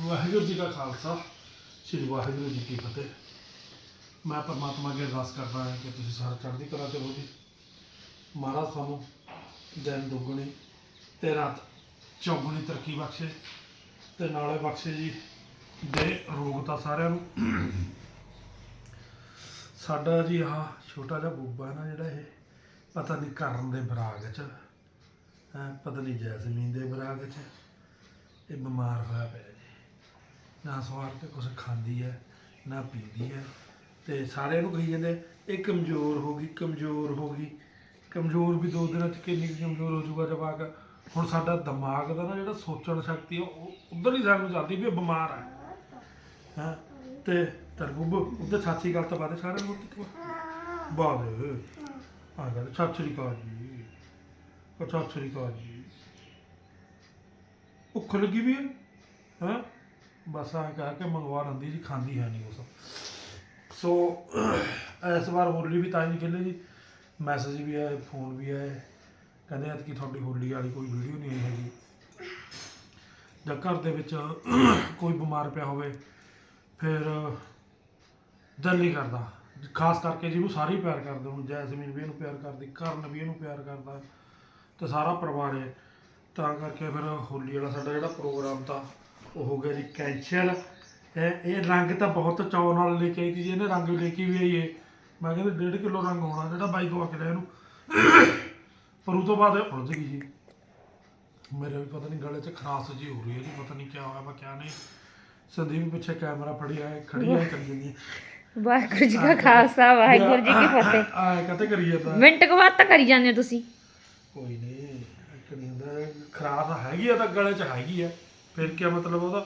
ਵਾਹਿਗੁਰੂ ਜੀ ਕਾ ਖਾਲਸਾ, ਸ੍ਰੀ ਵਾਹਿਗੁਰੂ ਜੀ ਕੀ ਫਤਿਹ। ਮੈਂ ਪਰਮਾਤਮਾ ਅੱਗੇ ਅਰਦਾਸ ਕਰਦਾ ਹਾਂ ਕਿ ਤੁਸੀਂ ਸਾਰੇ ਚੜ੍ਹਦੀ ਕਲਾ ਚ ਰਹੋ ਜੀ। ਮਹਾਰਾਜ ਤੁਹਾਨੂੰ ਦਿਨ ਦੁੱਗਣੀ ਤੇ ਰਾਤ ਚੌਗੁਣੀ ਤਰੱਕੀ ਬਖਸ਼ੇ ਤੇ ਨਾਲੇ ਬਖਸ਼ੇ ਜੀ ਦੇ ਰੋਗ ਤਾਂ ਸਾਰਿਆਂ ਨੂੰ। ਸਾਡਾ ਜੀ ਆਹ ਛੋਟਾ ਜਿਹਾ ਬੂਬਾ ਹੈ ਨਾ ਜਿਹੜਾ ਇਹ, ਪਤਾ ਨਹੀਂ ਕਰਨ ਦੇ ਬਰਾਗ ਚ, ਹੈਂ, ਪਤਾ ਨਹੀਂ ਜੈਸਮੀਨ ਦੇ ਬਰਾਗ ਚ, ਇਹ ਬਿਮਾਰ ਹੋਇਆ ਪਿਆ ਨਾ ਸਵਾਰ ਕੇ ਕੁਝ ਖਾਂਦੀ ਹੈ, ਨਾ ਪੀਂਦੀ ਹੈ। ਤੇ ਸਾਰਿਆਂ ਨੂੰ ਕਹੀ ਜਾਂਦੇ, ਇਹ ਕਮਜ਼ੋਰ ਹੋ ਗਈ, ਕਮਜ਼ੋਰ ਹੋ ਗਈ। ਕਮਜ਼ੋਰ ਵੀ ਦੋ ਦਿਨਾਂ ਚ ਕਿੰਨੀ ਕੁ ਕਮਜ਼ੋਰ ਹੋ ਜਾਊਗਾ ਜਵਾਕ। ਹੁਣ ਸਾਡਾ ਦਿਮਾਗ ਦਾ ਨਾ ਜਿਹੜਾ ਸੋਚਣ ਸ਼ਕਤੀ ਆ, ਉਹ ਉਧਰ ਹੀ ਸਾਨੂੰ ਚੱਲਦੀ ਵੀ ਇਹ ਬਿਮਾਰ ਹੈ। ਹਾਂ? ਤੇ ਤਰਬੂਬ ਉਹਦੇ ਸਾਥੀ ਗੱਲ ਤਾਂ ਬਾਅਦ ਸਾਰਿਆਂ ਨੂੰ ਕਿਤੇ ਬਾਦ ਆ ਗੱਲ ਸਤਿ ਸ੍ਰੀ ਅਕਾਲ ਜੀ। ਉਹ ਸਤਿ ਸ੍ਰੀ ਅਕਾਲ ਜੀ। ਭੁੱਖ ਲੱਗੀ ਵੀ ਹੈ? ਹਾਂ? ਬਸ ਆ ਕਹਿ ਕੇ ਮੰਗਵਾ ਲੈਂਦੀ ਜੀ, ਖਾਂਦੀ ਹੈ ਨਹੀਂ ਕੁਛ ਸੋ, ਇਸ ਵਾਰ ਹੋਲੀ ਵੀ ਤਾਂ ਹੀ ਨਹੀਂ ਖੇਲੇ ਜੀ। ਮੈਸੇਜ ਵੀ ਆਏ, ਫੋਨ ਵੀ ਆਏ। ਕਹਿੰਦੇ ਅੱਜ ਕੀ ਤੁਹਾਡੀ ਹੋਲੀ ਵਾਲੀ ਕੋਈ ਵੀਡੀਓ ਨਹੀਂ ਆਈ ਹੈਗੀ। ਜਾਂ ਘਰ ਦੇ ਵਿੱਚ ਕੋਈ ਬਿਮਾਰ ਪਿਆ ਹੋਵੇ, ਫਿਰ ਦਿਲ ਨਹੀਂ ਕਰਦਾ। ਖਾਸ ਕਰਕੇ ਜਿਹਨੂੰ ਸਾਰੇ ਪਿਆਰ ਕਰਦੇ ਹੁਣ, ਜੈਸਮੀਨ ਵੀ ਇਹਨੂੰ ਪਿਆਰ ਕਰਦੀ, ਕਰਨ ਵੀ ਇਹਨੂੰ ਪਿਆਰ ਕਰਦਾ, ਤੇ ਸਾਰਾ ਪਰਿਵਾਰ ਹੈ। ਤਾਂ ਕਰਕੇ ਫਿਰ ਹੋਲੀ ਵਾਲਾ ਸਾਡਾ ਜਿਹੜਾ ਪ੍ਰੋਗਰਾਮ ਤਾਂ ਉਹ ਹੋ ਗਿਆ ਜੀ ਕੈਂਸਲ ਇਹ ਇਹ ਰੰਗ ਤਾਂ ਬਹੁਤ ਚਾਅ ਨਾਲ ਲੈ ਕੇ ਆਈ ਸੀ ਜੀ ਇਹਨੇ ਰੰਗ ਲੈ ਕੇ ਵੀ ਆਈ ਏ। ਮੈਂ ਕਹਿੰਦਾ ਡੇਢ ਕਿਲੋ ਰੰਗ ਹੋਣਾ ਜਿਹੜਾ ਬਾਈ ਕੇ ਲਿਆ ਇਹਨੂੰ। ਪਰ ਉਹ ਤੋਂ ਬਾਅਦ ਇਹ ਉਲਝ ਗਈ ਜੀ। ਮੇਰੇ ਵੀ ਪਤਾ ਨਹੀਂ ਗਲੇ 'ਚ ਖਰਾਸ ਜੀ ਹੋ ਰਹੀ ਹੈ ਜੀ ਪਤਾ ਨਹੀਂ ਕੀ ਹੋਇਆ ਵਾ ਕਿਆ ਨਹੀਂ। ਸੰਦੀਪ ਪਿੱਛੇ ਕੈਮਰਾ ਫੜਿਆ ਹੈ ਖੜੀ ਹੈ ਕਰੀ ਜਾਂਦੀ ਵਾਹਿਗੁਰੂ ਜੀ ਕਾ ਖਾਲਸਾ ਵਾਹਿਗੁਰੂ ਜੀ ਕੀ ਫਤਿਹ। ਆ ਕਹਤੇ ਕਰੀ ਜਾਂਦਾ? ਮਿੰਟ ਕੁ ਬਾਅਦ ਤਾਂ ਕਰੀ ਜਾਂਦੇ ਹੋ ਤੁਸੀਂ। ਕੋਈ ਨਹੀਂ ਇੱਕ ਨਹੀਂ ਹੁੰਦਾ ਖਰਾਸ ਹੈਗੀ ਆ ਤਾਂ ਗਲੇ 'ਚ ਹੈਗੀ ਆ। ਫਿਰ ਕੀ ਮਤਲਬ ਉਹਦਾ?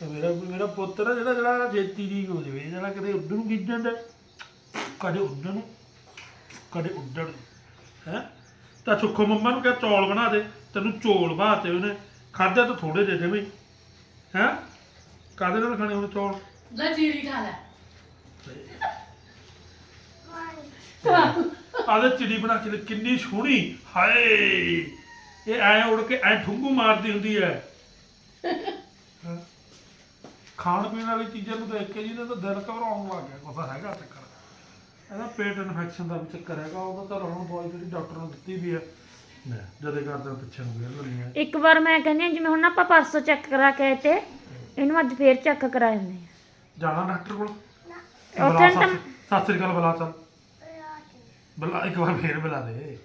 ਤੇ ਮੇਰਾ ਮੇਰਾ ਪੁੱਤ ਨਾ ਜਿਹੜਾ ਜਿਹੜਾ ਜੇਤੀ ਦੀ ਹੋ ਜਾਵੇ ਜਿਹੜਾ ਕਦੇ ਉੱਧਰ ਨੂੰ ਗਿੱਜ ਜਾਂਦਾ ਕਦੇ ਉੱਧਰ ਨੂੰ ਕਦੇ ਉੱਧਰ ਹੈ? ਤਾਂ ਸੁੱਖੋ ਮੰਮਾ ਨੂੰ ਕਿਹਾ ਚੌਲ ਬਣਾ ਦੇ ਤੈਨੂੰ ਚੌਲ ਬਾਤੇ ਉਹਨੇ ਖਾਧਾ ਤਾਂ ਥੋੜੇ ਦੇ ਦੇ ਬਈ ਹੈ? ਕਾਦੇ ਨਾਲ ਖਾਣੇ ਹੁਣ ਚੌਲ? ਲੈ ਜੀਰੀ ਖਾ ਲੈ। ਆਦੇ ਚਿੜੀ ਬਣਾ ਕੇ ਕਿੰਨੀ ਸੋਹਣੀ ਹਾਏ! ਇਹ ਐ ਉੜ ਕੇ ਐ ਠੁੰਗੂ ਮਾਰਦੀ ਹੁੰਦੀ ਹੈਂ। ਖਾਣ ਪੀਣ ਵਾਲੀ ਚੀਜ਼ਾਂ ਨੂੰ ਦੇਖ ਕੇ ਜੀ ਇਹਦਾ ਤਾਂ ਦਿਲ ਘਬਰਾਉਣ ਲੱਗ ਗਿਆ ਕੁਛ ਹੈਗਾ ਚੱਕਰ। ਇਹਦਾ ਪੇਟ ਇਨਫੈਕਸ਼ਨ ਦਾ ਵੀ ਚੱਕਰ ਹੈਗਾ ਉਹਦਾ ਤਾਂ ਹੁਣ ਦਵਾਈ ਜਿਹੜੀ ਡਾਕਟਰ ਨੇ ਦਿੱਤੀ ਵੀ ਹੈ ਜਦੇ ਕਰਦਾ ਪਿੱਛੇ ਨੂੰ ਗੇਰ ਲੈਣੀ ਹੈ ਇੱਕ ਵਾਰ ਮੈਂ ਕਹਿੰਦੀ ਹਾਂ ਜਿਵੇਂ ਹੁਣ ਆਪਾਂ ਪਰਸੋਂ ਚੈੱਕ ਕਰਾ ਕੇ ਆਏ ਤੇ ਇਹਨੂੰ ਅੱਜ ਫੇਰ ਚੈੱਕ ਕਰਾ ਜਾਂਦੇ ਆ। ਜਾਣਾ ਡਾਕਟਰ ਕੋਲ? ਉੱਥੇ ਬੁਲਾ ਤਾਂ- ਸਤਿ ਸ੍ਰੀ ਅਕਾਲ ਬੁਲਾ ਚੱਲ। ਬੁਲਾ ਇੱਕ ਵਾਰ ਫੇਰ ਬੁਲਾ ਦੇ।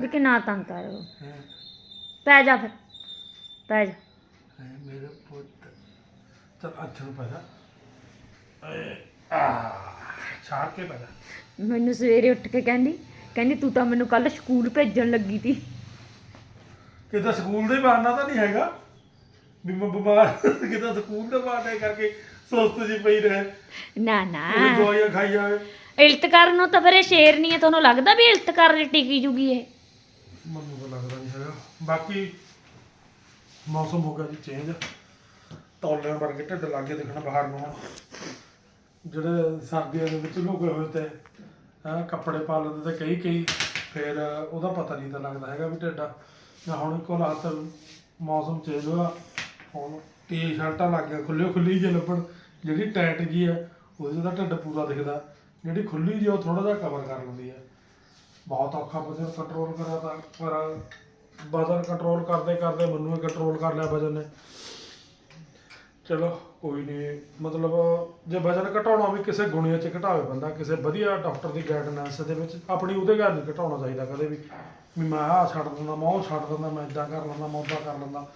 ਵੀ ਕਿ ਨਾ ਤੰਗ ਕਰੋ। ਪੈ ਜਾ ਫਿਰ। ਪੈ ਜਾ। ਹੈ ਮੇਰੇ ਪੁੱਤ। ਚਲ ਅੱਛਾ ਨੂੰ ਪੈਦਾ ਏ ਆ ਛਾੜ ਕੇ ਪੈਦਾ ਮੈਨੂੰ ਸਵੇਰੇ ਉੱਠ ਕੇ ਕਹਿੰਦੀ ਕਹਿੰਦੀ ਤੂੰ ਤਾਂ ਮੈਨੂੰ ਕੱਲ ਸਕੂਲ ਭੇਜਣ ਲੱਗੀ ਤੀ। ਕਿਤੇ ਸਕੂਲ ਦੇ ਬਹਾਨਾ ਤਾਂ ਨਹੀਂ ਹੈਗਾ? ਵੀ ਮੈਂ ਬਿਮਾਰ ਕਿਤੇ ਸਕੂਲ ਦੇ ਬਹਾਨੇ ਕਰਕੇ ਸੁਸਤ ਜੀ ਪਈ ਰਹੇ। ਨਾ ਨਾ। ਦਵਾਈਆਂ ਖਾਈ ਜਾਵੇ। ਇਲਤ ਕਰਨ ਨੂੰ ਤਾਂ ਫਿਰ ਸ਼ੇਰ ਨਹੀਂ ਹੈ ਤੁਹਾਨੂੰ ਲੱਗਦਾ ਵੀ ਇਲਤ ਕਰਨ ਟਿਕੀ ਜੂਗੀ ਇਹ? ਮੈਨੂੰ ਤਾਂ ਲੱਗਦਾ ਨਹੀਂ ਹੈਗਾ। ਬਾਕੀ ਮੌਸਮ ਹੋ ਗਿਆ ਜੀ ਚੇਂਜ ਤੌਲਿਆਂ ਵਰਗੇ ਢਿੱਡ ਲੱਗੇ ਦਿਖਣ ਬਾਹਰ ਨੂੰ। ਹੁਣ। ਜਿਹੜੇ ਸਰਦੀਆਂ ਦੇ ਵਿੱਚ ਲੁਕੇ ਹੋਏ ਤੇ, ਹੈਂ, ਕੱਪੜੇ ਪਾ ਲੈਂਦੇ ਤੇ ਕਈ ਕਈ, ਫਿਰ ਉਹਦਾ ਪਤਾ ਨਹੀਂ ਤਾਂ ਲੱਗਦਾ ਹੈਗਾ ਵੀ ਢਿੱਡਾ ਜਾਂ ਹੁਣ ਇੱਕੋ ਰਾਤ ਮੌਸਮ ਚੇਂਜ ਹੋਇਆ, ਹੁਣ ਟੀ-ਸ਼ਰਟਾਂ ਲੱਗ ਗਿਆ ਖੁੱਲੇ ਖੁੱਲੀ ਜਿਹੀ ਲੱਭਣ। ਜਿਹੜੀ ਟਾਈਟ ਜੀ ਹੈ ਉਹਦੇ ਦਾ ਢਿੱਡ ਪੂਰਾ ਦਿਖਦਾ। ਜਿਹੜੀ ਖੁੱਲੀ ਜੀ ਉਹ ਥੋੜਾ ਜਿਹਾ ਕਵਰ ਕਰ ਲੈਂਦੀ ਹੈ ਬਹੁਤ ਔਖਾ ਵਜਨ ਕੰਟਰੋਲ ਕਰਿਆ ਤਾਂ ਪਰ ਵਜਨ ਕੰਟਰੋਲ ਕਰਦੇ ਕਰਦੇ ਮੈਨੂੰ ਹੀ ਕੰਟਰੋਲ ਕਰ ਲਿਆ ਵਜਨ ਨੇ। ਚਲੋ, ਕੋਈ ਨਹੀਂ ਮਤਲਬ ਜੇ ਵਜਨ ਘਟਾਉਣਾ ਵੀ ਕਿਸੇ ਗੁਣੀਆਂ 'ਚ ਘਟਾਵੇ ਬੰਦਾ, ਕਿਸੇ ਵਧੀਆ ਡਾਕਟਰ ਦੀ ਗਾਈਡਨੈਂਸ ਦੇ ਵਿੱਚ ਆਪਣੀ ਉਹਦੇ ਗੱਲ ਨਹੀਂ ਘਟਾਉਣਾ ਚਾਹੀਦਾ ਕਦੇ ਵੀ। ਵੀ ਮੈਂ ਆਹ ਛੱਡ ਦਿੰਦਾ, ਮੈਂ ਉਹ ਛੱਡ ਦਿੰਦਾ, ਮੈਂ ਇਦਾਂ ਕਰ ਲੈਂਦਾ, ਮੈਂ ਉੱਦਾਂ ਕਰ ਲੈਂਦਾ।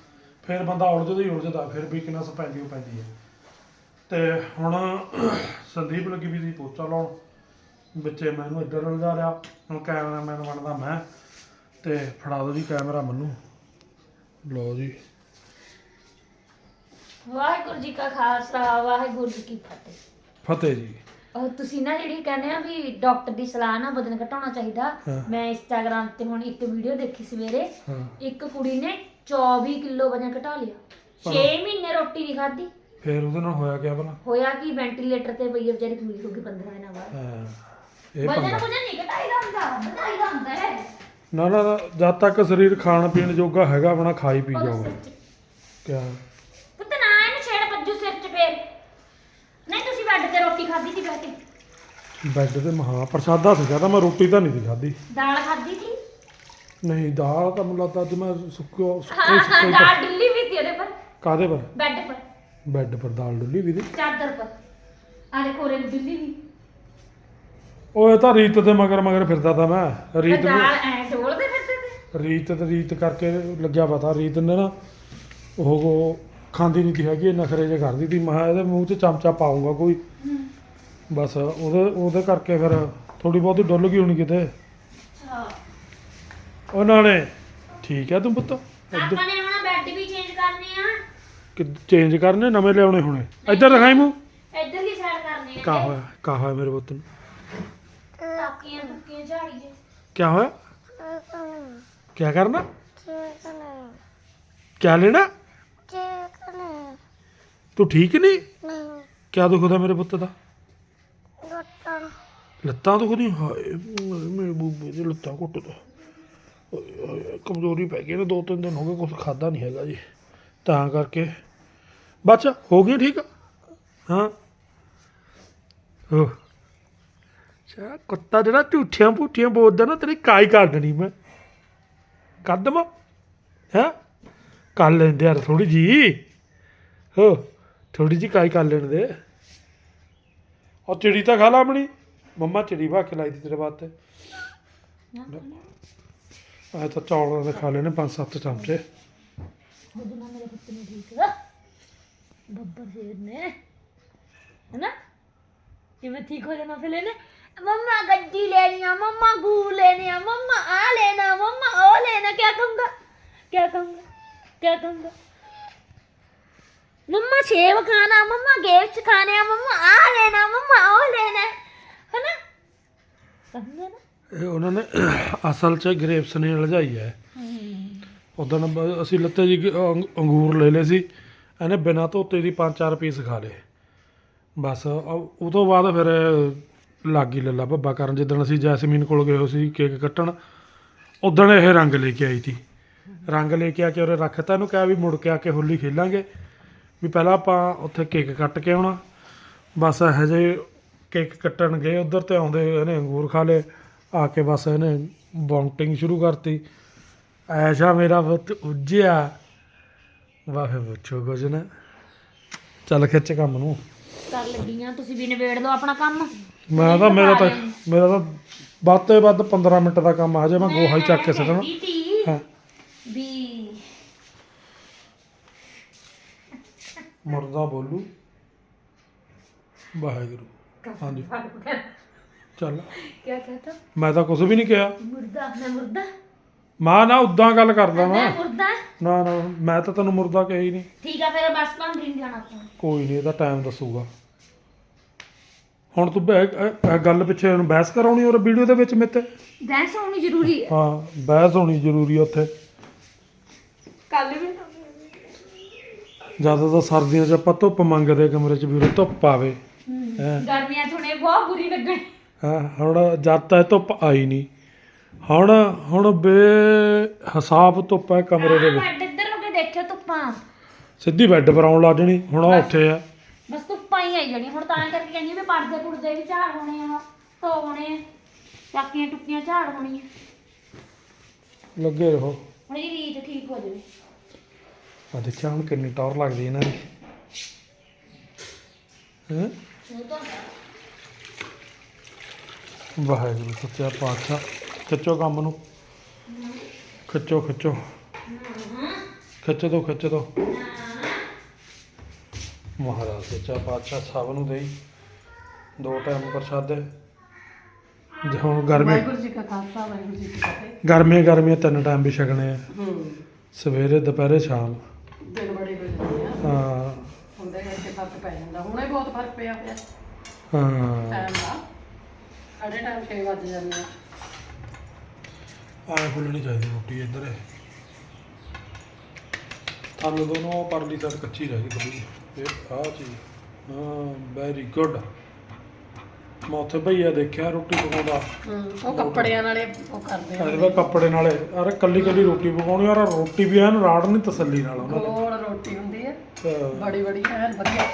ਫਿਰ ਬੰਦਾ ਉਲਝਦਾ ਹੀ ਉਲਝਦਾ, ਫਿਰ ਵੀਕਨੈਸ ਪੈਂਦੀ ਓ ਪੈਂਦੀ ਹੈ। ਤੇ ਹੁਣ ਸੰਦੀਪ ਲੱਗੀ ਵੀ ਸੀ ਪੋਚਾ ਲਾਉਣ। ਵਿੱਚੇ ਮੈਨੂੰ ਇੱਧਰ ਨੂੰ ਰਿਹਾ ਹੁਣ ਕੈਮਰਾਮੈਨ ਬਣਦਾ ਮੈਂ। ਤੇ ਫੜਾ ਦੋ ਜੀ ਕੈਮਰਾ ਮੈਨੂੰ। ਲਓ ਜੀ। ਵਾਹਿਗੁਰੂ ਜੀ ਕਾ ਖਾਲਸਾ ਵਾਹਿਗੁਰੂ ਜੀ ਕੀ ਫਤਿਹ। ਫਤਿਹ ਜੀ। ਉਹ ਤੁਸੀਂ ਨਾ ਜਿਹੜੀ ਕਹਿੰਦੇ ਆ ਵੀ ਡਾਕਟਰ ਦੀ ਸਲਾਹ ਨਾਲ ਵਜਨ ਘਟਾਉਣਾ ਚਾਹੀਦਾ ਹਾਂ। ਮੈਂ ਇੰਸਟਾਗ੍ਰam ਤੇ ਹੁਣ ਇੱਕ ਵੀਡੀਓ ਦੇਖੀ ਸਵੇਰੇ। ਹਾਂ। ਇੱਕ ਕੁੜੀ ਨੇ 24 ਕਿਲੋ ਵਜਨ ਘਟਾ ਲਿਆ। 6 ਮਹੀਨੇ ਰੋਟੀ ਨਹੀਂ ਖਾਧੀ। ਫਿਰ ਉਹਦੇ ਨਾਲ ਹੋਇਆ ਕਿਆ ਭਲਾ? ਹੋਇਆ ਕਿ? ਵੈਂਟੀਲੇਟਰ ਤੇ ਪਈ ਹੈ ਵਿਚਾਰੀ ਪੂਰੀ ਹੋ ਗਈ 15 ਦਿਨਾਂ ਬਾਅਦ। ਹਾਂ, ਇਹ ਵਜਨ ਪੰਗਾ। ਵਜਨ ਨਹੀਂ ਘਟਾਈਦਾ ਹੁੰਦਾ ਵਧਾਈਦਾ ਹੁੰਦਾ ਹੈ। ਨਾ ਨਾ ਨਾ, ਜਦ ਤੱਕ ਸਰੀਰ ਖਾਣ ਪੀਣ ਜੋਗਾ ਹੈਗਾ ਆਪਣਾ ਖਾਈ ਪੀ ਜਾਓ। ਕਿਆ? ਪੁੱਤ ਨਾ ਇਹਨੂੰ ਛੇੜ ਬੱਜੂ ਫੇਰ। ਨਹੀਂ ਤੁਸੀਂ ਬੈੱਡ ਤੇ ਰੋਟੀ ਖਾਧੀ ਸੀ ਬਹਿ ਕੇ? ਬੈੱਡ ਤੇ ਮਹਾ ਪ੍ਰਸ਼ਾਦਾ ਸੀਗਾ ਤਾਂ ਮੈਂ ਰੋਟੀ ਤਾਂ ਨਹੀਂ ਸੀ ਖਾਧੀ। ਦਾਲ ਖਾਧੀ ਸੀ? ਨਹੀਂ ਦਾਲ ਤਾਂ ਮੈਨੂੰ ਲੱਗਦਾ ਅੱਜ ਮੈਂ ਸੁੱਕਿਓ ਹਾਂ ਸੁੱਕੇ ਹਾਂ ਸੁੱਕੇ ਦਾਲ ਡੁੱਲੀ ਵੀ ਸੀ ਉਹਦੇ ਪਰ। ਕਾਦੇ ਪਰ? ਬੈੱਡ ਪਰ। ਬੈੱਡ ਪਰ ਦਾਲ ਡੁੱਲੀ ਵੀ ਦੀ ਚਾਦਰ ਪਰ। ਆ ਦੇਖੋ ਰੇ ਡੁੱਲੀ ਵੀ। ਉਹ ਇਹ ਤਾਂ ਰੀਤ ਦੇ ਮਗਰ ਮਗਰ ਫਿਰਦਾ ਤਾਂ ਮੈਂ। ਰੀਤ ਨੂੰ ਦਾਲ ਐ ਡੋਲਦੇ ਫਿਰਦੇ ਤੇ? ਰੀਤ ਤੇ ਰੀਤ ਕਰਕੇ ਲੱਗਿਆ ਪਤਾ। ਰੀਤ ਨੇ ਨਾ ਉਹ ਖਾਂਦੀ ਨਹੀਂ ਸੀ ਹੈਗੀ ਇਹ ਨਖਰੇ ਜੇ ਕਰਦੀ ਸੀ ਮੈਂ ਇਹਦੇ ਮੂੰਹ 'ਚ ਚਮਚਾ ਪਾਉਂਗਾ ਕੋਈ। ਬਸ ਉਹਦੇ ਉਹਦੇ ਕਰਕੇ ਫਿਰ ਥੋੜੀ ਬਹੁਤੀ ਡੁੱਲ ਗਈ ਹੋਣੀ ਕਿਤੇ। ਅੱਛਾ। ਉਹਨਾਂ ਨੇ ਠੀਕ ਹੈ ਤੂੰ ਪੁੱਤ। ਇੱਧਰ ਆਪਾਂ ਨੇ ਹੁਣ ਬੈੱਡ ਵੀ ਚੇਂਜ ਕਰਨੇ ਆ। ਕਿ ਚੇਂਜ ਕਰਨੇ ਨਵੇਂ ਲਿਆਉਣੇ ਹੁਣੇ। ਇੱਧਰ ਦਿਖਾਈ ਮੂੰਹ। ਇੱਧਰਲੀ ਸਾਈਡ ਕਰਨੇ ਆ। ਕਾ ਹੋਇਆ ਕਾ ਹੋਇਆ ਮੇਰੇ ਪੁੱਤ ਨੂੰ? ਤਾਕੀਆਂ ਟੁੱਕੀਆਂ ਝਾੜੀਏ ਕੀ ਹੋਇਆ? ਕੀ ਕਰਨਾ? ਕੀ ਲੈਣਾ? ਤੂੰ ਠੀਕ ਨਹੀਂ? ਕੀ ਦੁਖਦਾ ਮੇਰੇ ਪੁੱਤ ਦਾ? ਲੱਤਾਂ ਦੁਖਦੀ ਹਾਏ ਮੇਰੇ ਬੂਬੇ ਦੀ ਲੱਤਾਂ ਘੁੱਟਦਾ। ਹਾਏ ਹਾਏ, ਕਮਜ਼ੋਰੀ ਪੈ ਗਈ ਨੇ ਦੋ ਤਿੰਨ ਦਿਨ ਹੋ ਗਏ ਕੁਝ ਖਾਦਾ ਨਹੀਂ ਹੈਗਾ ਜੀ। ਤਾਂ ਕਰਕੇ। ਬੱਚਾ ਹੋ ਗਈ ਠੀਕ? ਹਾਂ। ਹੋ ਚਾ ਕੁੱਤਾ ਜਿਹੜਾ ਝੂਠੀਆਂ ਭੂਠੀਆਂ ਬੋਲਦਾ ਨਾ, ਤੇਰੀ ਕਾਈ ਕਰ ਦੇਣੀ ਮੈਂ। ਕਰ ਦੇਵਾਂ? ਹੈ? ਕਰ ਲੈਂਦੇ ਯਾਰ ਥੋੜੀ ਜੀ ਹੋ ਥੋੜੀ ਜੀ ਕਾਈ ਕਰ ਲੈਣ ਦੇ ਉਹ ਚਿੜੀ ਤਾਂ ਖਾ ਲਾ ਆਪਣੀ। ਮੰਮਾ ਚਿੜੀ ਭਾ ਕੇ ਲਾਈ ਦੀ ਤੇਰੇ ਵਾਸਤੇ। ਆ ਤਾਂ ਚੌਲਾਂ ਦੇ ਖਾ ਲੈਣੇ, ਪੰਜ ਸੱਤ ਚਮਚੇ। ਬੁੱਧਨਾ ਮੇਰੇ ਪੁੱਤ ਨੂੰ ਠੀਕ ਆ ਬੱਬਰ ਸ਼ੇਰ ਨੇ। ਹੈਨਾ? ਕਿਵੇਂ ਠੀਕ ਹੋ ਜਾਣਾ ਫਿਰ ਇਹਨੇ? ਮੰਮਾ ਗੱਡੀ ਲੈਣੀ ਆ ਮੰਮਾ ਗੂ ਲੈਣੀ ਆ ਮੰਮਾ ਆ ਲੈਣਾ ਮੰਮਾ ਉਹ ਲੈਣਾ ਕੀ ਕਹੂੰਗਾ? ਕੀ ਕਹੂੰਗਾ? ਕੀ ਕਹੂੰਗਾ? ਮੰਮਾ ਸੇਬ ਖਾਣਾ ਮੰਮਾ ਗੇਵਸ ਖਾਣੇ ਆ ਮੰਮਾ ਆ ਲੈਣਾ ਮੰਮਾ ਉਹ ਲੈਣਾ ਹੈਨਾ? ਸਮਝੇ ਨਾ? ਇਹ ਉਹਨਾਂ ਨੇ ਅਸਲ 'ਚ ਗ੍ਰੇਪਸ ਨੇ ਲਜਾਈ ਹੈ। ਉਦੋਂ ਅਸੀਂ ਲੱਤੇ ਜੀ ਅੰਗ- ਅੰਗੂਰ ਲੈ ਲਏ ਸੀ ਇਹਨੇ ਬਿਨਾਂ ਧੋਤੇ ਦੀ ਪੰਜ ਚਾਰ ਪੀਸ ਖਾ ਲਏ। ਬਸ ਉਹ ਉਹ ਤੋਂ ਬਾਅਦ ਫਿਰ ਲਾਗੀ ਲੱਲਾ ਭੱਬਾ ਕਰਨ। ਜਿੱਦਣ ਅਸੀਂ ਜੈਸਮੀਨ ਕੋਲ ਗਏ ਹੋ ਸੀ ਕੇਕ ਕੱਟਣ ਉਦੋਂ ਇਹ ਰੰਗ ਲੈ ਕੇ ਆਈ ਸੀ। ਰੰਗ ਲੈ ਕੇ ਆ ਕੇ ਉਹਨੇ ਰੱਖਤਾ, ਇਹਨੂੰ ਕਿਹਾ ਵੀ ਮੁੜ ਕੇ ਆ ਕੇ ਹੋਲੀ ਖੇਲਾਂਗੇ। ਵੀ ਪਹਿਲਾਂ ਆਪਾਂ ਉੱਥੇ ਕੇਕ ਕੱਟ ਕੇ ਆਉਣਾ। ਬਸ ਇਹੋ ਜਿਹੇ ਕੇਕ ਕੱਟਣ ਗਏ ਉਧਰ ਤੇ ਆਉਂਦੇ ਇਹਨੇ ਅੰਗੂਰ ਖਾ ਲਏ। ਆ ਕੇ ਬਸ ਇਹਨੇ ਬੌਂਟਿੰਗ ਸ਼ੁਰੂ ਕਰਤੀ। ਐਸ਼ਾ ਮੇਰਾ ਪੁੱਤ ਉੱਜਿਆ। ਵਾਹ ਪੁੱਛੋ ਕੁਝ ਨਾ। ਚੱਲ ਖਿੱਚ ਕੰਮ ਨੂੰ। ਕਰ ਲੱਗੀਆਂ ਤੁਸੀਂ ਵੀ ਨਿਬੇੜ ਲਓ ਆਪਣਾ ਕੰਮ। ਮੈਂ ਤਾਂ ਮੇਰਾ ਤਾਂ ਮੇਰਾ ਤਾਂ ਵੱਧ ਤੋਂ ਵੱਧ 15 ਮਿੰਟ ਦਾ ਕੰਮ ਆ ਹਜੇ ਮੈਂ ਗੋਹਾ ਹੀ ਚੱਕ ਕੇ ਸਿੱਟਣਾ। ਹਾਂ। ਵੀ ਮੁਰਦਾ ਬੋਲੂ। ਵਾਹਿਗੁਰੂ। ਹਾਂਜੀ। ਚੱਲ। ਕੀ ਕਹਤਾ? ਮੈਂ ਤਾਂ ਕੁਝ ਵੀ ਨਹੀਂ ਕਿਹਾ। ਮੁਰਦਾ ਮੈਂ ਮੁਰਦਾ। ਮਾਂ ਨਾ ਉਦਾਂ ਗੱਲ ਕਰਦਾ ਮੈਂ ਮੁਰਦਾ। ਨਾ ਨਾ ਮੈਂ ਤਾਂ ਤੈਨੂੰ ਮੁਰਦਾ ਕਿਹਾ ਨਹੀਂ। ਠੀਕ ਆ ਫਿਰ ਬਸ ਪੰਜ ਦਿਨ ਜਾਣਾ ਕੋਈ ਨਹੀਂ ਇਹਦਾ ਟਾਈਮ ਦੱਸੂਗਾ। ਹੁਣ ਤੂੰ ਇਹ ਗੱਲ ਪਿੱਛੇ ਹੁਣ ਬਹਿਸ ਕਰਾਉਣੀ ਔਰ ਵੀਡੀਓ ਦੇ ਵਿੱਚ ਮੇਤੇ? ਡਾਂਸ ਹੋਣੀ ਜ਼ਰੂਰੀ ਹੈ। ਹਾਂ ਬਹਿਸ ਹੋਣੀ ਜ਼ਰੂਰੀ ਆ ਉੱਥੇ। ਕੱਲ ਵੀ ਜ਼ਿਆਦਾ ਤਾਂ ਸਰਦੀਆਂ 'ਚ ਆਪਾਂ ਧੁੱਪ ਮੰਗਦੇ ਕਮਰੇ 'ਚ ਵੀ ਉਰੇ ਧੁੱਪ ਆਵੇ। ਹੈਂ ਗਰਮੀਆਂ ਥੋੜੇ ਬਹੁਤ ਬੁਰੀ ਲੱਗਣੀ। ਹਾਂ ਹੁਣ ਜਦ ਤੱਕ ਧੁੱਪ ਆਈ ਨਹੀਂ ਹੁਣ ਹੁਣ ਬੇ ਹਿਸਾਬ ਧੁੱਪ ਹੈ ਕਮਰੇ ਦੇ ਵਿੱਚ। ਬੈੱਡ ਇੱਧਰ ਹੋ ਕੇ ਦੇਖਿਓ ਧੁੱਪਾਂ। ਸਿੱਧੀ ਬੈੱਡ ਪਰ ਆਉਣ ਲੱਗ ਜਣੀ ਹੁਣ ਉਹ ਉੱਥੇ ਆ। ਹੀ ਆਈ ਜਾਣੀ ਹੁਣ ਤਾਂ ਕਰਕੇ ਕਹਿੰਦੀ ਵੀ ਪਰਦੇ ਪੁਰਦੇ ਵੀ ਝਾੜ ਹੋਣੇ ਆ ਧੋ ਹੋਣੇ ਆ। ਚਾਕੀਆਂ ਟੁੱਕੀਆਂ ਝਾੜ ਹੋਣੀ ਆ ਲੱਗੇ ਰਹੋ। ਹੁਣ ਇਹ ਰੀਤ ਠੀਕ ਹੋ ਜਾਵੇ। ਆ ਦੇਖਿਆ ਹੁਣ ਕਿੰਨੀ ਟੌਰ ਲੱਗਦੀ ਇਹਨਾਂ ਦੀ। ਹੈਂ? ਉਹ ਤਾਂ ਵਾਹਿਗੁਰੂ ਸੱਚਾ ਪਾਤਸ਼ਾਹ ਖਿੱਚੋ ਕੰਮ ਨੂੰ। ਖਿੱਚੋ ਖਿੱਚੋ। ਖਿੱਚ ਦੋ ਖਿੱਚ ਦੋ। ਮਹਾਰਾਜ ਸੱਚਾ ਪਾਤਸ਼ਾਹ ਸਭ ਨੂੰ ਦੇਈ। ਦੋ ਟਾਈਮ ਪ੍ਰਸ਼ਾਦੇ। ਜੇ ਹੁਣ ਗਰਮੀ ਵਾਹਿਗੁਰੂ ਜੀ ਕਾ ਖਾਲਸਾ ਵਾਹਿਗੁਰੂ ਜੀ ਕੀ ਫਤਿਹ। ਗਰਮੀਆਂ ਗਰਮੀਆਂ ਤਿੰਨ ਟਾਈਮ ਵੀ ਛਕਣੇ ਆ। ਹੂੰ। ਸਵੇਰੇ ਦੁਪਹਿਰੇ ਸ਼ਾਮ। ਦਿਨ ਬੜੇ ਹੋ ਜਾਂਦੇ ਆ। ਹਾਂ। ਹੁੰਦੇ ਕਰਕੇ ਫ਼ਰਕ ਪੈ ਜਾਂਦਾ। ਹੁਣੇ ਬਹੁਤ ਫ਼ਰਕ ਪਿਆ ਪਿਆ। ਹਾਂ। ਟਾਈਮ ਦਾ। ਸਾਢੇ ਟਾਈਮ 6 ਵੱਜ ਜਾਂਦੇ ਆ। ਆਏ ਫੁੱਲਣੀ ਚਾਹੀਦੀ ਰੋਟੀ ਇੱਧਰ। ਹੈ ਥੱਲੇ ਦੋਨੋਂ ਪਰਲੀ ਸਾਈਡ ਕੱਚੀ ਰਹਿ ਗਈ ਥੋੜੀ ਇਹ ਆਹ ਚੀਜ਼ ਹਾਂ ਵੈਰੀ ਗੁੱਡ ਮੈਂ ਉੱਥੇ ਭਈਆ ਦੇਖਿਆ ਰੋਟੀ ਪਕਾਉਂਦਾ। ਹੂੰ ਉਹ ਕੱਪੜਿਆਂ ਨਾਲੇ ਉਹ ਕਰਦੇ ਆ ਇਹਦੇ ਕੱਪੜੇ ਨਾਲੇ ਅਰੇ ਕੱਲੀ ਕੱਲੀ ਰੋਟੀ ਪਕਾਉਣੀ ਯਾਰ ਰੋਟੀ ਵੀ ਐਨ ਰਾੜ ਨਹੀਂ ਤਸੱਲੀ ਨਾਲ ਉਹਨਾਂ ਦੇ। ਗੋਲ ਰੋਟੀ ਹੁੰਦੀ ਹੈ। ਤੇ ਬੜੀ ਬੜੀ ਐਨ ਵਧੀਆ।